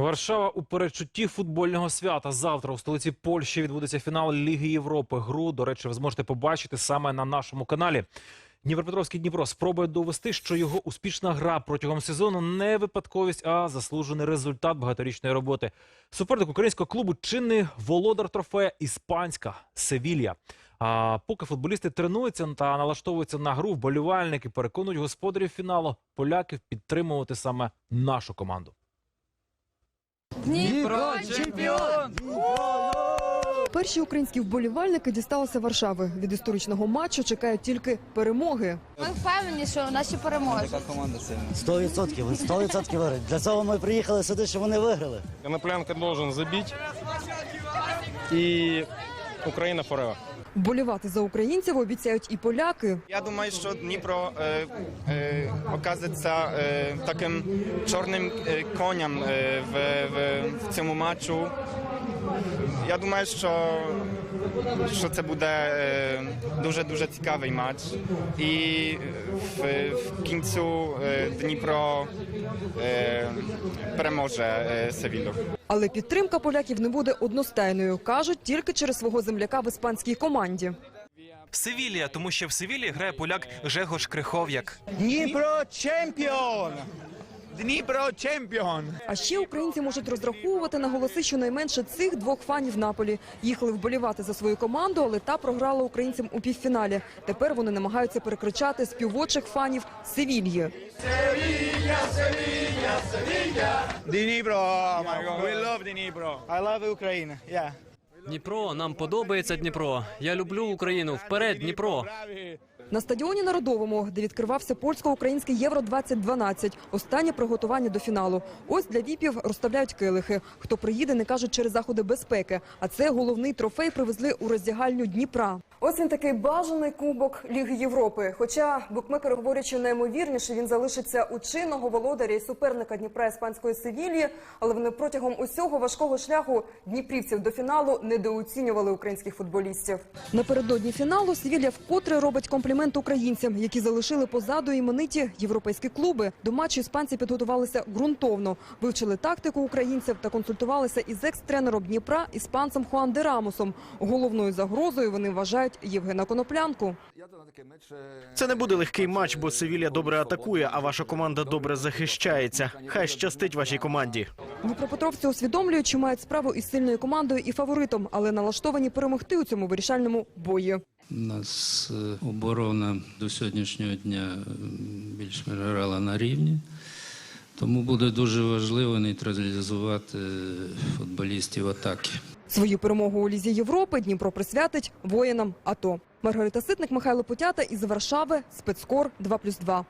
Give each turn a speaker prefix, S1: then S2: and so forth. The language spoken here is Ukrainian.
S1: Варшава у передчутті футбольного свята. Завтра у столиці Польщі відбудеться фінал Ліги Європи. Гру, до речі, ви зможете побачити саме на нашому каналі. Дніпропетровський Дніпро спробує довести, що його успішна гра протягом сезону не випадковість, а заслужений результат багаторічної роботи. Суперник українського клубу чинний володар трофея іспанська Севілья. А поки футболісти тренуються та налаштовуються на гру, вболівальники переконують господарів фіналу поляків підтримувати саме нашу команду.
S2: Дніпро чемпіон!
S3: Перші українські вболівальники дісталися Варшави. Від історичного матчу чекають тільки перемоги.
S2: Ми впевнені, що наші переможуть.
S4: Сто відсотків, сто відсотків виграють. Для цього ми приїхали сюди, щоб вони виграли.
S5: Коноплянка должен забити. І Україна forever.
S3: Вболівати за українців обіцяють і поляки.
S6: Я думаю, що Дніпро е, е, окажеться е, таким чорним е, конем е, в, в, в цьому матчу. Я думаю, що, що це буде е, дуже дуже цікавий матч. І в, в кінцю е, Дніпро е, переможе Севілю.
S3: Але підтримка поляків не буде одностайною. кажуть тільки через свого земляка в іспанській команді.
S7: Севілія, тому що в Севілії грає поляк Жегош Крихов'як.
S8: Дніпро чемпіон! Дніпро чемпіон!
S3: А ще українці можуть розраховувати на голоси щонайменше цих двох фанів Наполі. Їхали вболівати за свою команду, але та програла українцям у півфіналі. Тепер вони намагаються перекричати співочих фанів Севільї.
S8: Дніпро! We love Дніпро! I love Україна! Yeah.
S9: Дніпро, нам подобається Дніпро. Я люблю Україну. Вперед, Дніпро.
S3: На стадіоні Народовому, де відкривався польсько-український Євро 2012 останнє приготування до фіналу. Ось для віпів розставляють килихи. Хто приїде, не кажуть через заходи безпеки. А це головний трофей привезли у роздягальню Дніпра. Ось він такий бажаний кубок Ліги Європи. Хоча букмекери говорять, що найімовірніше він залишиться у чинного володаря і суперника Дніпра іспанської Севілії, але вони протягом усього важкого шляху дніпрівців до фіналу недооцінювали українських футболістів. Напередодні фіналу Севілія вкотре робить комплімент українцям, які залишили позаду імениті європейські клуби. До матчу іспанці підготувалися ґрунтовно, вивчили тактику українців та консультувалися із екс-тренером Дніпра іспанцем Хуан де Рамосом. Головною загрозою вони вважають Євгена Коноплянку.
S10: Це не буде легкий матч, бо Севілля добре атакує, а ваша команда добре захищається. Хай щастить вашій команді.
S3: Дніпропетровці усвідомлюють, що мають справу із сильною командою і фаворитом, але налаштовані перемогти у цьому вирішальному бої.
S11: У нас е, оборона до сьогоднішнього дня більш-менш грала на рівні, тому буде дуже важливо нейтралізувати е, футболістів атаки.
S3: Свою перемогу у Лізі Європи Дніпро присвятить воїнам АТО. Маргарита Ситник, Михайло Путята із Варшави. Спецкор 2+,2.